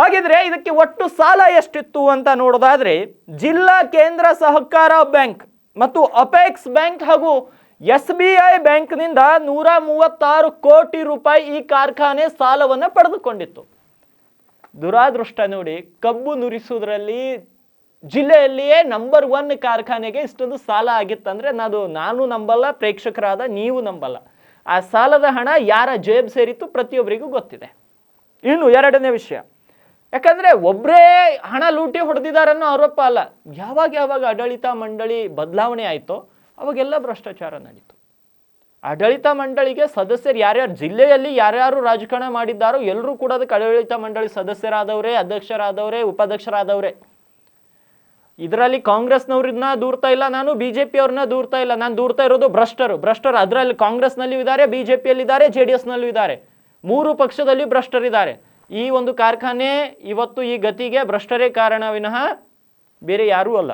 ಹಾಗಿದ್ರೆ ಇದಕ್ಕೆ ಒಟ್ಟು ಸಾಲ ಎಷ್ಟಿತ್ತು ಅಂತ ನೋಡೋದಾದ್ರೆ ಜಿಲ್ಲಾ ಕೇಂದ್ರ ಸಹಕಾರ ಬ್ಯಾಂಕ್ ಮತ್ತು ಅಪೆಕ್ಸ್ ಬ್ಯಾಂಕ್ ಹಾಗೂ ಎಸ್ ಬಿ ಐ ಬ್ಯಾಂಕ್ನಿಂದ ನೂರ ಮೂವತ್ತಾರು ಕೋಟಿ ರೂಪಾಯಿ ಈ ಕಾರ್ಖಾನೆ ಸಾಲವನ್ನು ಪಡೆದುಕೊಂಡಿತ್ತು. ದುರಾದೃಷ್ಟ ನೋಡಿ, ಕಬ್ಬು ನುರಿಸುವುದರಲ್ಲಿ ಜಿಲ್ಲೆಯಲ್ಲಿಯೇ ನಂಬರ್ ಒನ್ ಕಾರ್ಖಾನೆಗೆ ಇಷ್ಟೊಂದು ಸಾಲ ಆಗಿತ್ತಂದ್ರೆ ನಾನು ನಾನು ನಂಬಲ್ಲ, ಪ್ರೇಕ್ಷಕರಾದ ನೀವು ನಂಬಲ್ಲ. ಆ ಸಾಲದ ಹಣ ಯಾರ ಜೇಬ್ ಸೇರಿತ್ತು ಪ್ರತಿಯೊಬ್ಬರಿಗೂ ಗೊತ್ತಿದೆ. ಇನ್ನು ಎರಡನೇ ವಿಷಯ. ಯಾಕಂದ್ರೆ ಒಬ್ಬರೇ ಹಣ ಲೂಟಿ ಹೊಡೆದಿದ್ದಾರೆ ಅನ್ನೋ ಆರೋಪ ಅಲ್ಲ. ಯಾವಾಗ ಯಾವಾಗ ಆಡಳಿತ ಮಂಡಳಿ ಬದಲಾವಣೆ ಆಯಿತೋ ಅವಾಗೆಲ್ಲ ಭ್ರಷ್ಟಾಚಾರ ನಡೀತು. ಆಡಳಿತ ಮಂಡಳಿಗೆ ಸದಸ್ಯರು ಯಾರ್ಯಾರು ಜಿಲ್ಲೆಯಲ್ಲಿ ಯಾರ್ಯಾರು ರಾಜಕಾರಣ ಮಾಡಿದ್ದಾರೋ ಎಲ್ಲರೂ ಕೂಡ ಅದಕ್ಕೆ ಆಡಳಿತ ಮಂಡಳಿ ಸದಸ್ಯರಾದವರೇ, ಅಧ್ಯಕ್ಷರಾದವರೇ, ಉಪಾಧ್ಯಕ್ಷರಾದವರೇ. ಇದರಲ್ಲಿ ಕಾಂಗ್ರೆಸ್ನವ್ರನ್ನ ದೂರ್ತಾ ಇಲ್ಲ ನಾನು ಬಿ ಜೆ ಪಿಯವ್ರನ್ನ ದೂರ್ತಾ ಇಲ್ಲ. ನಾನು ದೂರ್ತಾ ಇರೋದು ಭ್ರಷ್ಟರು. ಭ್ರಷ್ಟರು ಅದರಲ್ಲಿ ಕಾಂಗ್ರೆಸ್ನಲ್ಲೂ ಇದ್ದಾರೆ ಬಿಜೆಪಿಯಲ್ಲಿದ್ದಾರೆ ಜೆ ಡಿ ಎಸ್ನಲ್ಲೂ ಇದ್ದಾರೆ ಮೂರು ಪಕ್ಷದಲ್ಲಿ ಭ್ರಷ್ಟರಿದ್ದಾರೆ. ಈ ಒಂದು ಕಾರ್ಖಾನೆ ಇವತ್ತು ಈ ಗತಿಗೆ ಭ್ರಷ್ಟರೇ ಕಾರಣ ವಿನಃ ಬೇರೆ ಯಾರೂ ಅಲ್ಲ.